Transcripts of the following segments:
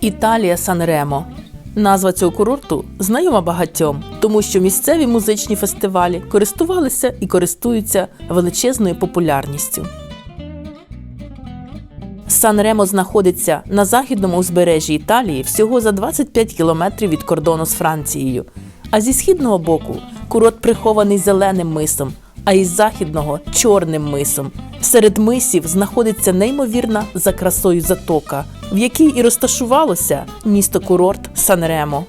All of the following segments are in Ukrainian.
Італія Санремо. Назва цього курорту знайома багатьом, тому що місцеві музичні фестивалі користувалися і користуються величезною популярністю. Сан-Ремо знаходиться на західному узбережжі Італії всього за 25 кілометрів від кордону з Францією. А зі східного боку курорт прихований зеленим мисом, а із західного чорним мисом. Серед мисів знаходиться неймовірна за красою затока, в якій і розташувалося місто курорт Сан-Ремо.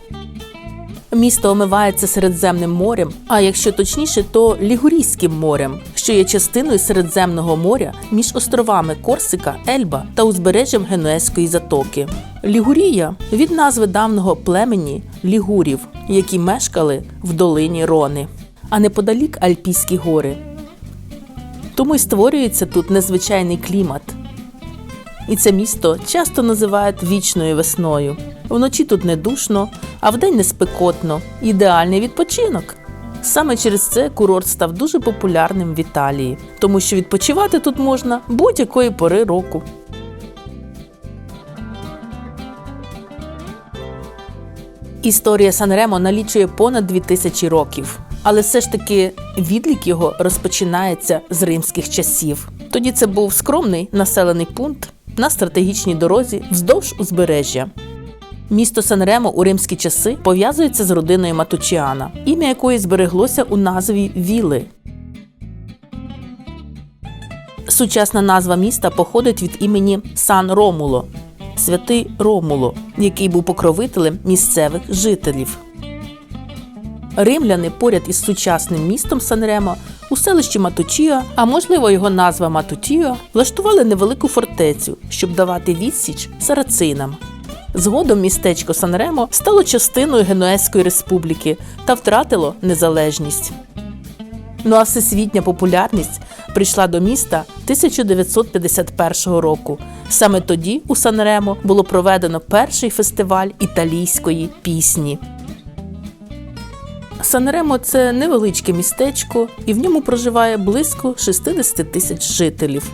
Місто омивається Середземним морем, а якщо точніше, то Лігурійським морем, що є частиною Середземного моря між островами Корсика, Ельба та узбережжям Генуезької затоки. Лігурія від назви давнього племені лігурів, які мешкали в долині Рони, а неподалік Альпійські гори. Тому й створюється тут незвичайний клімат. І це місто часто називають вічною весною. Вночі тут не душно, а вдень не спекотно. Ідеальний відпочинок. Саме через це курорт став дуже популярним в Італії, тому що відпочивати тут можна будь-якої пори року. Історія Санремо налічує понад 2000 років, але все ж таки відлік його розпочинається з римських часів. Тоді це був скромний населений пункт на стратегічній дорозі вздовж узбережжя. Місто Санремо у римські часи пов'язується з родиною Матучіана, ім'я якої збереглося у назві Віли. Сучасна назва міста походить від імені Сан Ромуло, святий Ромуло, який був покровителем місцевих жителів. Римляни поряд із сучасним містом Санремо у селищі Матучіо, а можливо його назва Матутіо, влаштували невелику фортецю, щоб давати відсіч сарацинам. Згодом містечко Санремо стало частиною Генуезької республіки та втратило незалежність. Ну а всесвітня популярність прийшла до міста 1951 року. Саме тоді у Санремо було проведено перший фестиваль італійської пісні. Санремо це невеличке містечко, і в ньому проживає близько 60 тисяч жителів.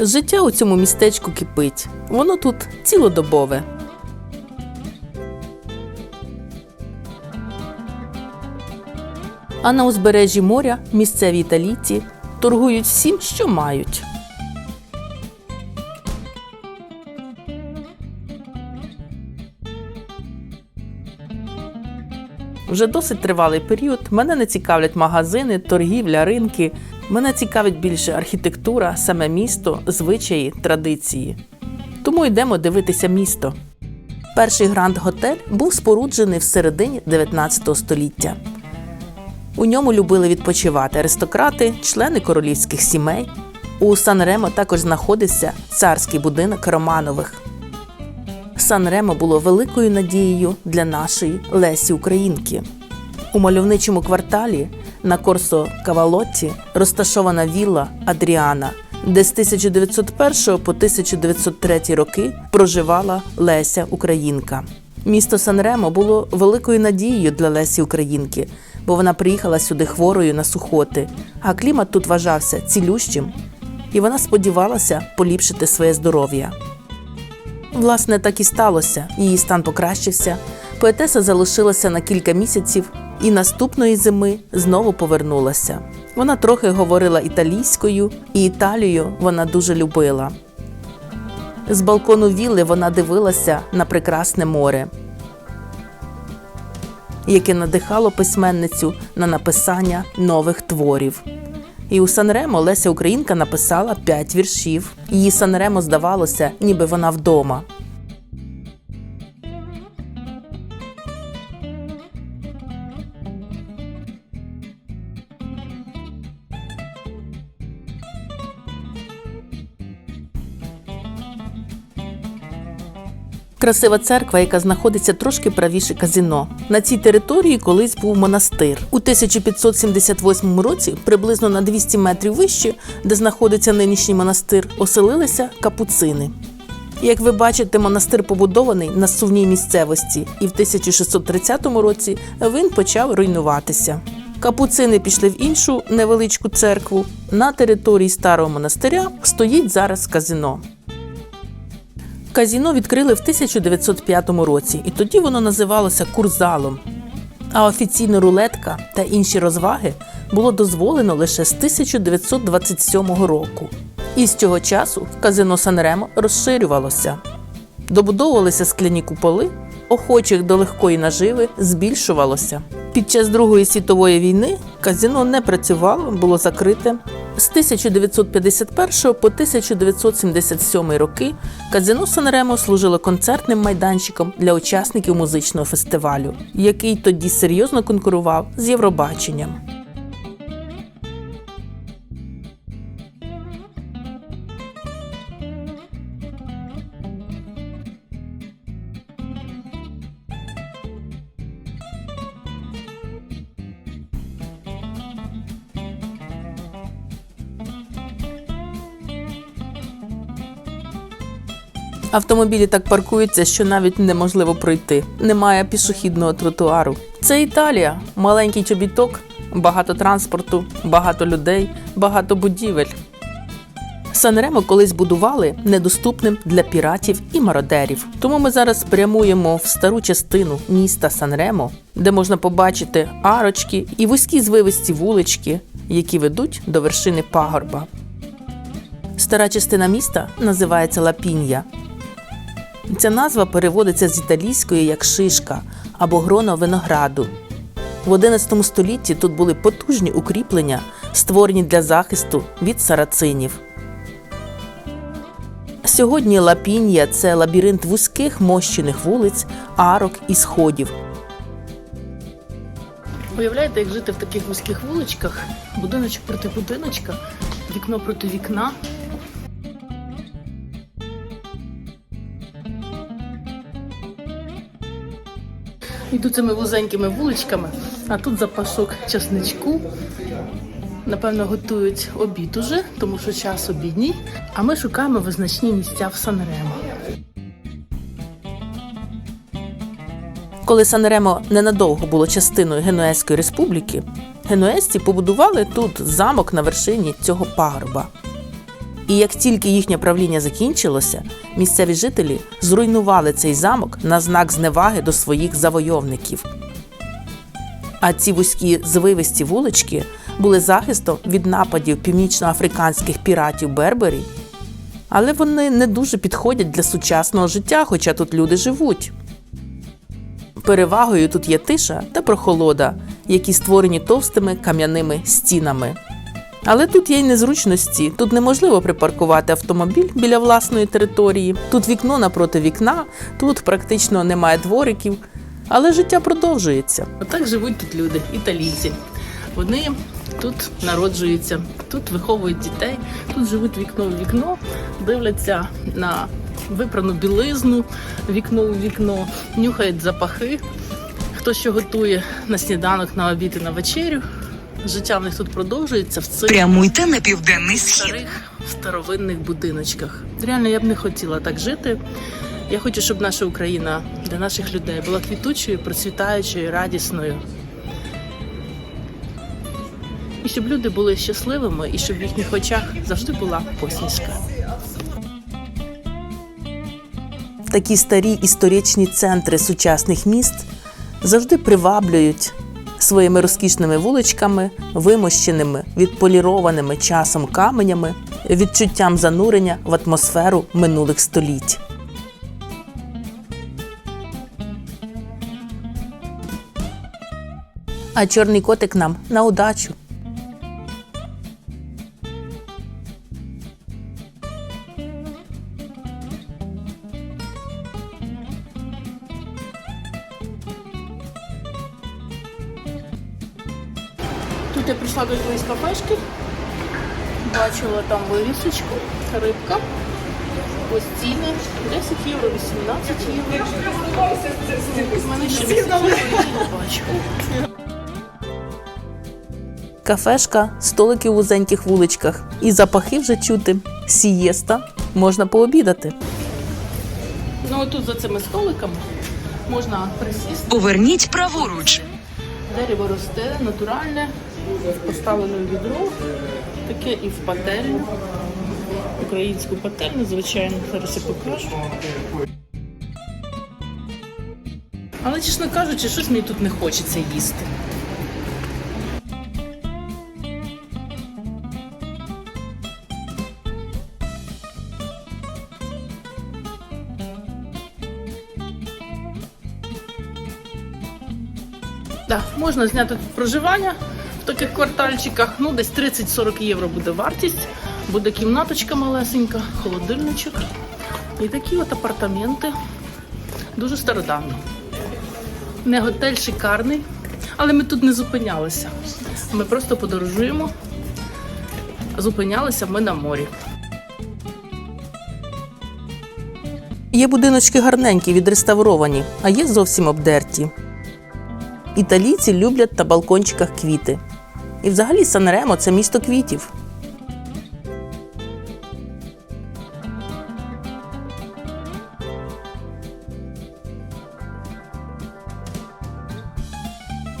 Життя у цьому містечку кипить. Воно тут цілодобове. А на узбережжі моря місцеві італійці торгують всім, що мають. Вже досить тривалий період. Мене не цікавлять магазини, торгівля, ринки. Мене цікавить більше архітектура, саме місто, звичаї, традиції. Тому йдемо дивитися місто. Перший гранд готель був споруджений в середині 19 століття. У ньому любили відпочивати аристократи, члени королівських сімей. У Сан-Ремо також знаходиться царський будинок Романових. Сан-Ремо було великою надією для нашої Лесі Українки. У мальовничому кварталі на Корсо Кавалотті розташована вілла Адріана, де з 1901 по 1903 роки проживала Леся Українка. Місто Сан-Ремо було великою надією для Лесі Українки, бо вона приїхала сюди хворою на сухоти, а клімат тут вважався цілющим, і вона сподівалася поліпшити своє здоров'я. Власне, так і сталося. Її стан покращився. Поетеса залишилася на кілька місяців і наступної зими знову повернулася. Вона трохи говорила італійською, і Італію вона дуже любила. З балкону вілли вона дивилася на прекрасне море, яке надихало письменницю на написання нових творів. І у Санремо Леся Українка написала п'ять віршів. Її Санремо здавалося, ніби вона вдома. Красива церква, яка знаходиться трошки правіше казино. На цій території колись був монастир. У 1578 році, приблизно на 200 метрів вище, де знаходиться нинішній монастир, оселилися капуцини. Як ви бачите, монастир побудований на сувній місцевості, і в 1630 році він почав руйнуватися. Капуцини пішли в іншу невеличку церкву. На території старого монастиря стоїть зараз казино. Казіно відкрили в 1905 році, і тоді воно називалося курзалом. А офіційно рулетка та інші розваги було дозволено лише з 1927 року. І з цього часу казино Санремо розширювалося. Добудовувалися скляні куполи, охочих до легкої наживи збільшувалося. Під час Другої світової війни казино не працювало, було закрите. З 1951 по 1977 роки казино Санремо служило концертним майданчиком для учасників музичного фестивалю, який тоді серйозно конкурував з Євробаченням. Автомобілі так паркуються, що навіть неможливо пройти. Немає пішохідного тротуару. Це Італія, маленький чобіток, багато транспорту, багато людей, багато будівель. Санремо колись будували недоступним для піратів і мародерів. Тому ми зараз прямуємо в стару частину міста Санремо, де можна побачити арочки і вузькі звивисті вулички, які ведуть до вершини пагорба. Стара частина міста називається Лапінья. Ця назва переводиться з італійської як шишка або гроно винограду. В XI столітті тут були потужні укріплення, створені для захисту від сарацинів. Сьогодні Лапінія це лабіринт вузьких мощених вулиць, арок і сходів. Уявляєте, як жити в таких вузьких вуличках, будиночок проти будиночка, вікно проти вікна. Йду цими вузенькими вуличками, а тут запашок часничку. Напевно, готують обід уже, тому що час обідній. А ми шукаємо визначні місця в Санремо. Коли Санремо ненадовго було частиною Генуезької республіки, генуезці побудували тут замок на вершині цього пагорба. І як тільки їхнє правління закінчилося, місцеві жителі зруйнували цей замок на знак зневаги до своїх завойовників. А ці вузькі звивисті вулички були захистом від нападів північноафриканських піратів Бербері, але вони не дуже підходять для сучасного життя, хоча тут люди живуть. Перевагою тут є тиша та прохолода, які створені товстими кам'яними стінами. Але тут є й незручності. Тут неможливо припаркувати автомобіль біля власної території. Тут вікно напроти вікна, тут практично немає двориків. Але життя продовжується. Отак живуть тут люди, італійці. Вони тут народжуються, тут виховують дітей, тут живуть вікно в вікно, дивляться на випрану білизну, вікно у вікно, нюхають запахи. Хто що готує на сніданок, на обід і на вечерю. Життя в них тут продовжується в цих Прямуйте на південний схід. старих старовинних будиночках. Реально, я б не хотіла так жити. Я хочу, щоб наша Україна для наших людей була квітучою, процвітаючою, радісною. І щоб люди були щасливими, і щоб в їхніх очах завжди була посмішка. Такі старі історичні центри сучасних міст завжди приваблюють своїми розкішними вуличками, вимощеними, відполірованими часом каменями, відчуттям занурення в атмосферу минулих століть. А чорний котик нам на удачу. Тут я прийшла до якоїсь кафешки, бачила там вивісочку, рибка. Ось ціни 10 євро, 18 євро. У мене ще 10 євро я не бачу. Кафешка, столики у вузеньких вуличках. І запахи вже чути. Сієста. Можна пообідати. Ну, отут за цими столиками можна присісти. Поверніть праворуч. Дерево росте, натуральне, поставлено в відро, таке і в пательню. Українську пательню, звичайно, зараз я покажу. Але, чесно кажучи, щось мені тут не хочеться їсти. Так, можна зняти тут проживання в таких квартальчиках. Ну, десь 30-40 євро буде вартість. Буде кімнаточка малесенька, холодильничок. І такі от апартаменти. Дуже стародавні. Не готель шикарний, але ми тут не зупинялися. Ми просто подорожуємо. Зупинялися ми на морі. Є будиночки гарненькі, відреставровані, а є зовсім обдерті. Італійці люблять на балкончиках квіти. І взагалі Санремо це місто квітів.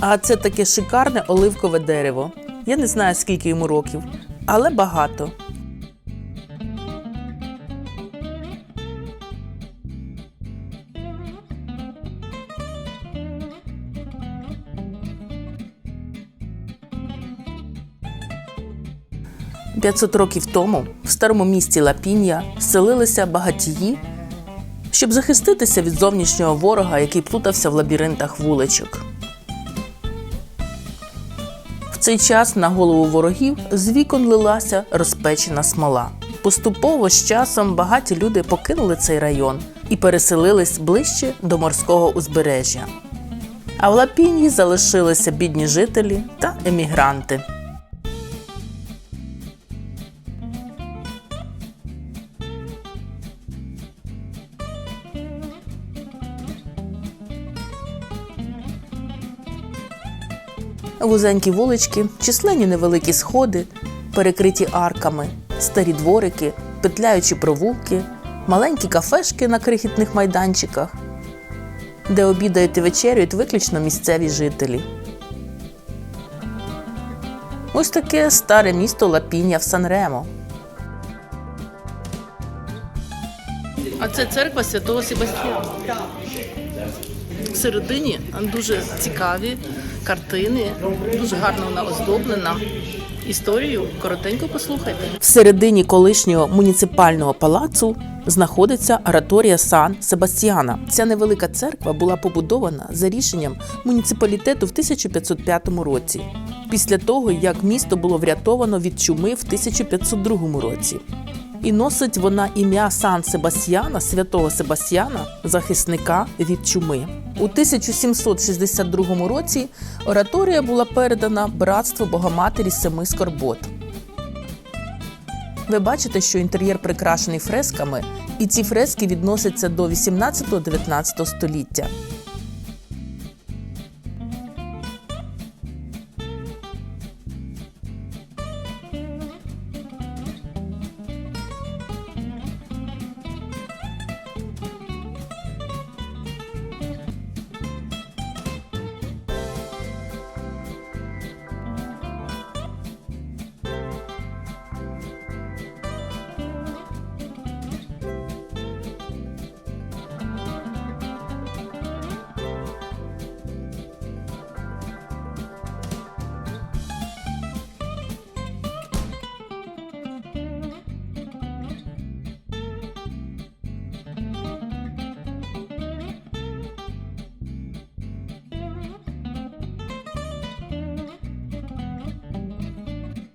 А це таке шикарне оливкове дерево. Я не знаю, скільки йому років, але багато. П'ятсот років тому в старому місті Лапін'я селилися багатії, щоб захиститися від зовнішнього ворога, який плутався в лабіринтах вуличок. В цей час на голову ворогів з вікон лилася розпечена смола. Поступово з часом багаті люди покинули цей район і переселились ближче до морського узбережжя. А в Лапінії залишилися бідні жителі та емігранти. Вузенькі вулички, численні невеликі сходи, перекриті арками, старі дворики, петляючі провулки, маленькі кафешки на крихітних майданчиках, де обідають і вечерюють виключно місцеві жителі. Ось таке старе місто Лапіння в Санремо. А це церква Святого Себастьяна. Всередині дуже цікаві картини, дуже гарно вона оздоблена. Історію коротенько послухайте. Всередині колишнього муніципального палацу знаходиться ораторія Сан Себастьяна. Ця невелика церква була побудована за рішенням муніципалітету в 1505 році, після того як місто було врятовано від чуми в 1502 році. І носить вона ім'я Сан Себастьяна, святого Себастьяна, захисника від чуми. У 1762 році ораторія була передана братству Богоматері Семи Скорбот. Ви бачите, що інтер'єр прикрашений фресками, і ці фрески відносяться до 18-19 століття.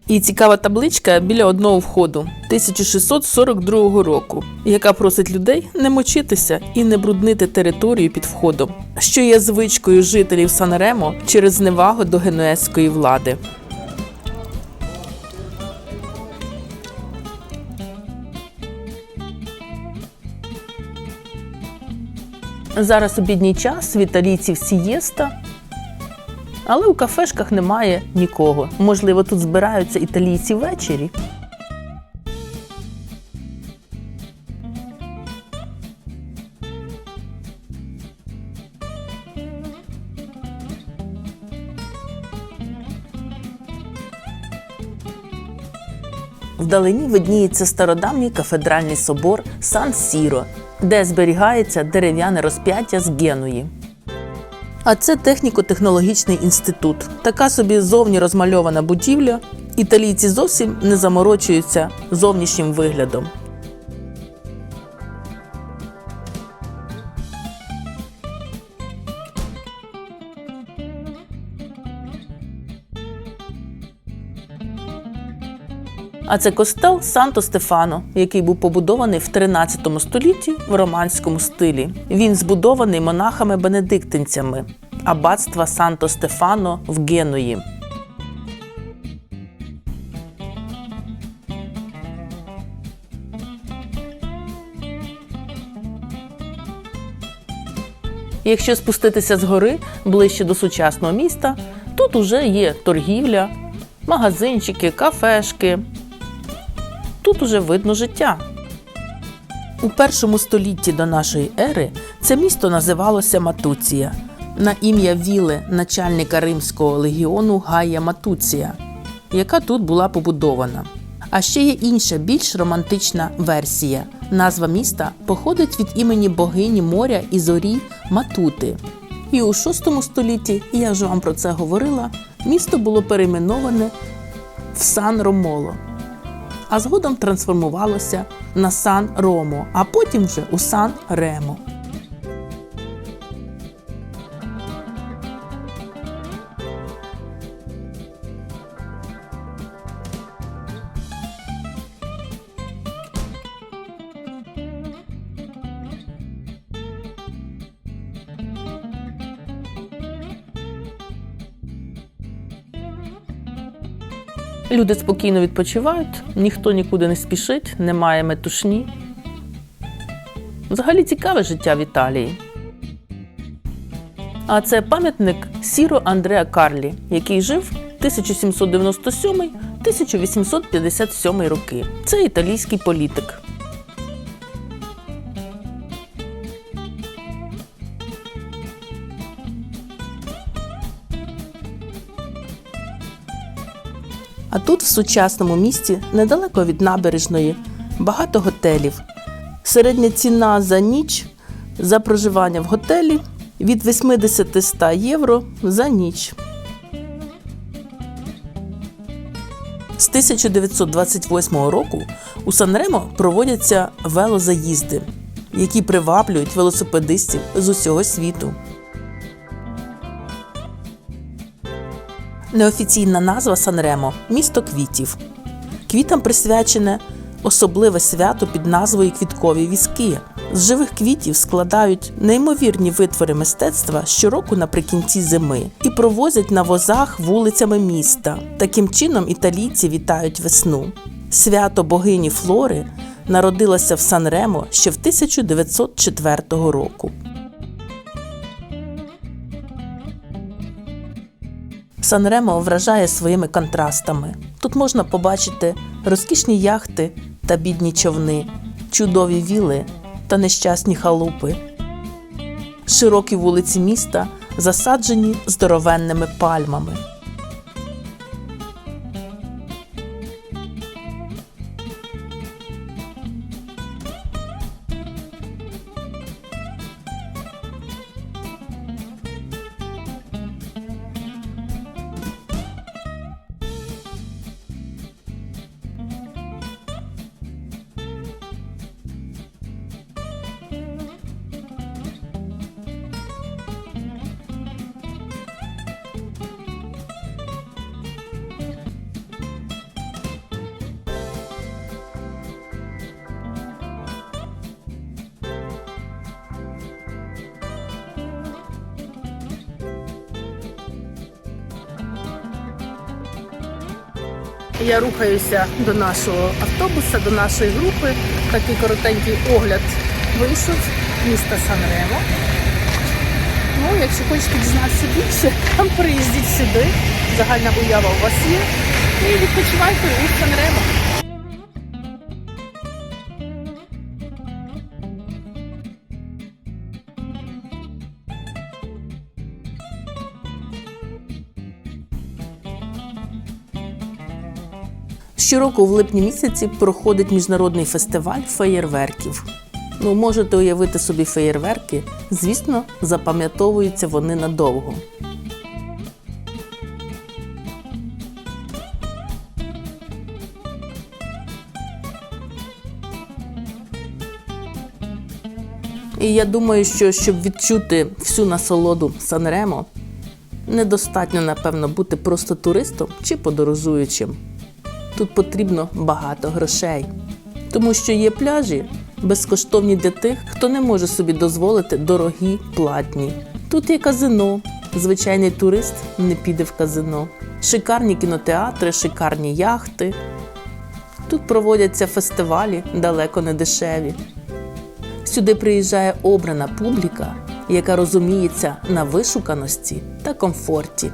І цікава табличка біля одного входу 1642 року, яка просить людей не мочитися і не бруднити територію під входом, що є звичкою жителів Санремо через зневагу до генуезької влади. Зараз обідній час в італійців сієста, але у кафешках немає нікого. Можливо, тут збираються італійці ввечері. Вдалині видніється стародавній кафедральний собор Сан Сіро, де зберігається дерев'яне розп'яття з Генуї. А це техніко-технологічний інститут. Така собі зовні розмальована будівля. Італійці зовсім не заморочуються зовнішнім виглядом. А це костел Санто Стефано, який був побудований в 13 столітті в романському стилі. Він збудований монахами-бенедиктинцями аббатства Санто Стефано в Генуї. Якщо спуститися з гори ближче до сучасного міста, тут уже є торгівля, магазинчики, кафешки. Тут уже видно життя. У першому столітті до нашої ери це місто називалося Матуція на ім'я віли начальника римського легіону Гая Матуція, яка тут була побудована. А ще є інша, більш романтична версія. Назва міста походить від імені богині моря і зорі Матути. І у VI столітті, я вже вам про це говорила, місто було перейменоване в Сан Ромоло а згодом трансформувалося на Сан Ромо, а потім вже у Сан Ремо. Люди спокійно відпочивають, ніхто нікуди не спішить, немає метушні. Взагалі цікаве життя в Італії. А це пам'ятник Сіро Андреа Карлі, який жив 1797-1857 роки. Це італійський політик. А тут, в сучасному місті, недалеко від набережної, багато готелів. Середня ціна за ніч за проживання в готелі від 80-100 євро за ніч. З 1928 року у Санремо проводяться велозаїзди, які приваблюють велосипедистів з усього світу. Неофіційна назва Санремо місто квітів. Квітам присвячене особливе свято під назвою Квіткові візки. З живих квітів складають неймовірні витвори мистецтва щороку наприкінці зими і провозять на возах вулицями міста. Таким чином італійці вітають весну. Свято богині Флори народилося в Санремо ще в 1904 року. Санремо вражає своїми контрастами. Тут можна побачити розкішні яхти та бідні човни, чудові віли та нещасні халупи. Широкі вулиці міста засаджені здоровенними пальмами. Я рухаюся до нашого автобуса, до нашої групи. Такий коротенький огляд вийшов міста Санремо. Ну, якщо хочете дізнатися більше, там приїздіть сюди. Загальна уява у вас є. І відпочивайте у Санремо. Щороку в липні місяці проходить міжнародний фестиваль феєрверків. Ну, можете уявити собі феєрверки, звісно, запам'ятовуються вони надовго. І я думаю, що щоб відчути всю насолоду Санремо, недостатньо, напевно, бути просто туристом чи подорожуючим. Тут потрібно багато грошей, тому що є пляжі безкоштовні для тих, хто не може собі дозволити дорогі платні. Тут є казино. Звичайний турист не піде в казино. Шикарні кінотеатри, шикарні яхти. Тут проводяться фестивалі далеко не дешеві. Сюди приїжджає обрана публіка, яка розуміється на вишуканості та комфорті.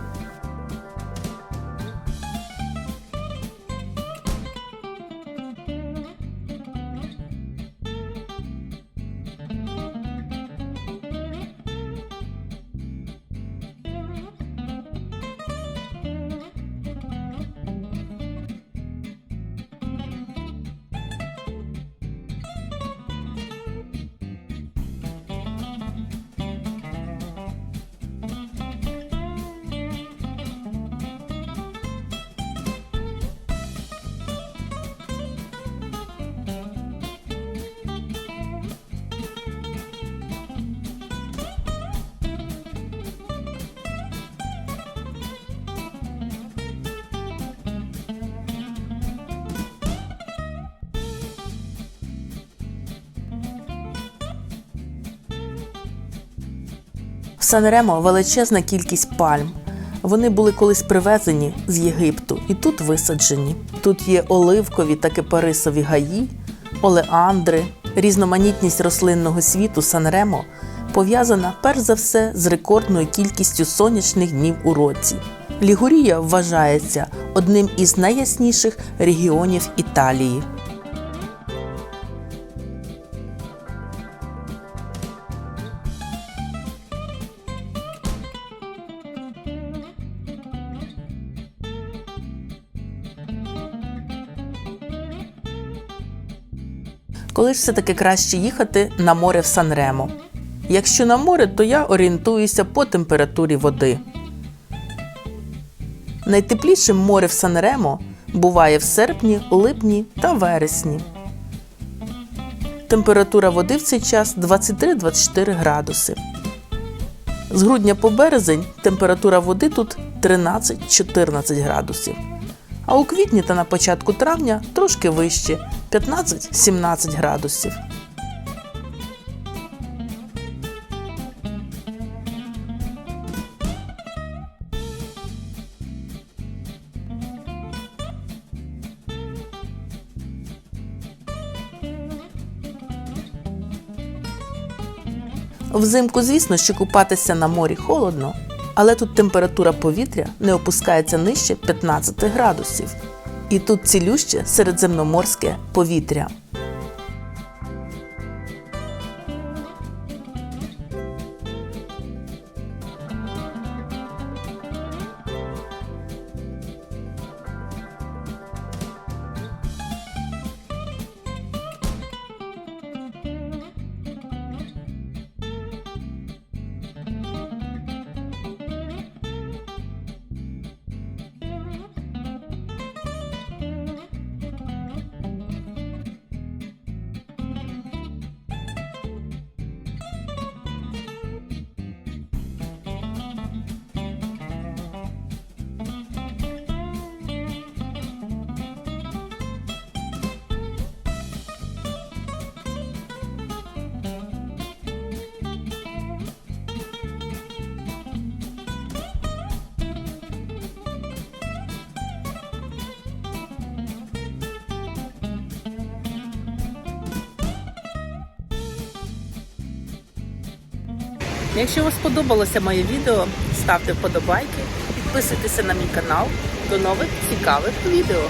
Санремо величезна кількість пальм. Вони були колись привезені з Єгипту і тут висаджені. Тут є оливкові та кипарисові гаї, олеандри, різноманітність рослинного світу Санремо пов'язана перш за все з рекордною кількістю сонячних днів у році. Лігурія вважається одним із найясніших регіонів Італії. Ж все-таки краще їхати на море в Санремо? Якщо на море, то я орієнтуюся по температурі води. Найтеплішим море в Санремо буває в серпні, липні та вересні. Температура води в цей час 23-24 градуси. З грудня по березень температура води тут 13-14 градусів. А у квітні та на початку травня трошки вище 15-17 градусів. Взимку, звісно, що купатися на морі холодно, але тут температура повітря не опускається нижче 15 градусів. І тут цілюще середземноморське повітря. Якщо вам сподобалося моє відео, ставте вподобайки, підписуйтеся на мій канал. До нових цікавих відео.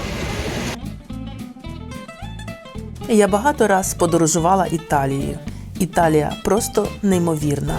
Я багато раз подорожувала Італією. Італія просто неймовірна.